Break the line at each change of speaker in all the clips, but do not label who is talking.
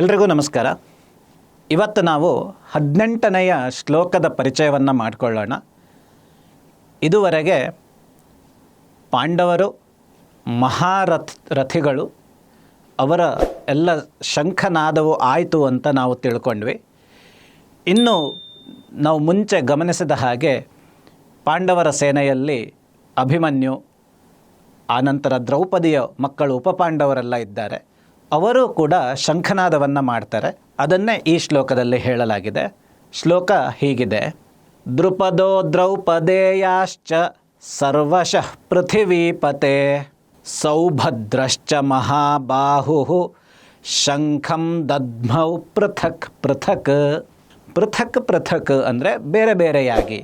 ಎಲ್ರಿಗೂ ನಮಸ್ಕಾರ. ಇವತ್ತು ನಾವು ಹದಿನೆಂಟನೆಯ ಶ್ಲೋಕದ ಪರಿಚಯವನ್ನು ಮಾಡಿಕೊಳ್ಳೋಣ. ಇದುವರೆಗೆ ಪಾಂಡವರು, ಮಹಾರಥ್, ರಥಿಗಳು ಅವರ ಎಲ್ಲ ಶಂಖನಾದವು ಆಯಿತು ಅಂತ ನಾವು ತಿಳ್ಕೊಂಡ್ವಿ. ಇನ್ನು ನಾವು ಮುಂಚೆ ಗಮನಿಸಿದ ಹಾಗೆ ಪಾಂಡವರ ಸೇನೆಯಲ್ಲಿ ಅಭಿಮನ್ಯು, ಆನಂತರ ದ್ರೌಪದಿಯ ಮಕ್ಕಳು ಉಪಪಾಂಡವರೆಲ್ಲ ಇದ್ದಾರೆ. ಅವರು ಕೂಡ ಶಂಖನಾದವನ್ನು ಮಾಡ್ತಾರೆ. ಅದನ್ನೇ ಈ ಶ್ಲೋಕದಲ್ಲಿ ಹೇಳಲಾಗಿದೆ. ಶ್ಲೋಕ ಹೀಗಿದೆ. ದೃಪದೋ ದ್ರೌಪದೇಯಾಶ್ಚ ಸರ್ವಶಃ ಪೃಥಿವೀಪತೆ ಸೌಭದ್ರಶ್ಚ ಮಹಾಬಾಹು ಶಂಖಂ ದದ್ಮೌ ಪೃಥಕ್ ಪೃಥಕ್. ಪೃಥಕ್ ಪೃಥಕ್ ಅಂದರೆ ಬೇರೆ ಬೇರೆಯಾಗಿ.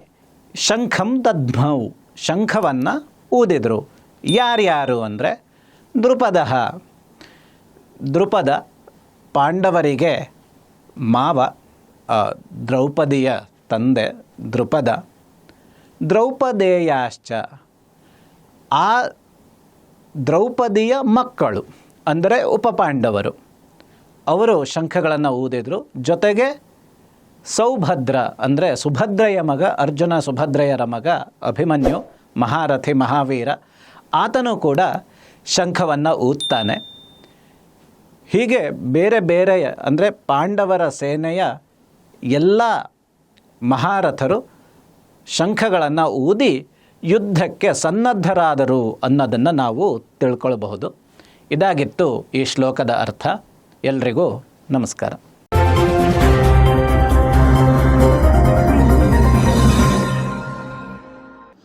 ಶಂಖಂ ದದ್ಮೌ, ಶಂಖವನ್ನು ಊದಿದರು. ಯಾರ್ಯಾರು ಅಂದರೆ ದೃಪದ ದೃಪದ ಪಾಂಡವರಿಗೆ ಮಾವ ದ್ರೌಪದಿಯ ತಂದೆ ದೃಪದ ದ್ರೌಪದೇಯಾಶ್ಚ, ಆ ದ್ರೌಪದಿಯ ಮಕ್ಕಳು, ಅಂದರೆ ಉಪಪಾಂಡವರು. ಅವರು ಶಂಖಗಳನ್ನು ಊದಿದರು. ಜೊತೆಗೆ ಸೌಭದ್ರ, ಅಂದರೆ ಸುಭದ್ರೆಯ ಮಗ, ಅರ್ಜುನ ಸುಭದ್ರೆಯರ ಮಗ, ಅಭಿಮನ್ಯು, ಮಹಾರಥಿ, ಮಹಾವೀರ, ಆತನು ಕೂಡ ಶಂಖವನ್ನು ಊದ್ತಾನೆ. ಹೀಗೆ ಬೇರೆ ಬೇರೆ ಅಂದರೆ ಪಾಂಡವರ ಸೇನೆಯ ಎಲ್ಲ ಮಹಾರಥರು ಶಂಖಗಳನ್ನು ಊದಿ ಯುದ್ಧಕ್ಕೆ ಸನ್ನದ್ಧರಾದರು ಅನ್ನೋದನ್ನು ನಾವು ತಿಳ್ಕೊಳ್ಬಹುದು. ಇದಾಗಿತ್ತು ಈ ಶ್ಲೋಕದ ಅರ್ಥ. ಎಲ್ರಿಗೂ ನಮಸ್ಕಾರ.